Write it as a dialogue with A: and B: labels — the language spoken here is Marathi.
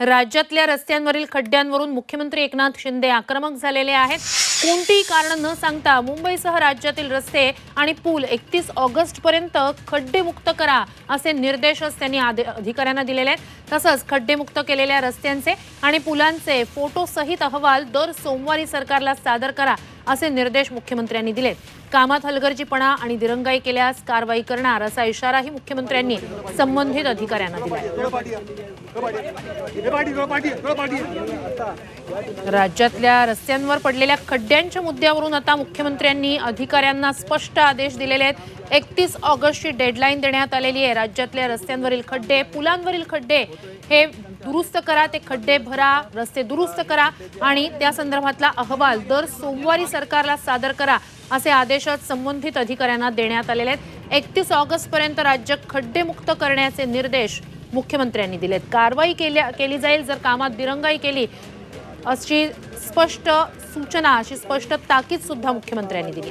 A: राज्यातल्या रस्त्यांवरील खड्ड्यांवरून मुख्यमंत्री एकनाथ शिंदे आक्रमक झालेले आहेत. कोणतीही कारण न सांगता मुंबईसह राज्यातील रस्ते आणि पूल एकतीस ऑगस्ट पर्यंत खड्डेमुक्त करा असे निर्देशच त्यांनी आदे- अधिकाऱ्यांना दिलेले आहेत. तसंच खड्डेमुक्त केलेल्या रस्त्यांचे आणि पुलांचे फोटोसहित अहवाल दर सोमवारी सरकारला सादर करा असे निर्देश मुख्यमंत्र्यांनी दिलेत. कामात हलगर्जीपणा आणि दिरंगाई केल्यास कारवाई करणार असा इशाराही मुख्यमंत्र्यांनी संबंधित अधिकाऱ्यांना दिला राज्यातल्या रस्त्यांवर पडलेल्या खड्ड्यांच्या मुद्द्यावरून आता मुख्यमंत्र्यांनी अधिकाऱ्यांना स्पष्ट आदेश दिलेले आहेत. एकतीस ऑगस्टची डेडलाईन देण्यात आलेली आहे. राज्यातल्या रस्त्यांवरील खड्डे पुलांवरील खड्डे हे दुरुस्त करा ते खड्डे भरा रस्ते दुरुस्त करा आणि त्या संदर्भातला अहवाल दर सोमवारी सरकारला सादर करा असे आदेशात संबंधित अधिकाऱ्यांना देण्यात आलेले आहेत. एकतीस ऑगस्ट पर्यंत राज्य खड्डेमुक्त करण्याचे निर्देश मुख्यमंत्र्यांनी दिलेत. कारवाई केल्या केली जाईल जर कामात दिरंगाई केली अशी स्पष्ट सूचना अशी स्पष्ट ताकीद सुद्धा मुख्यमंत्र्यांनी दिली.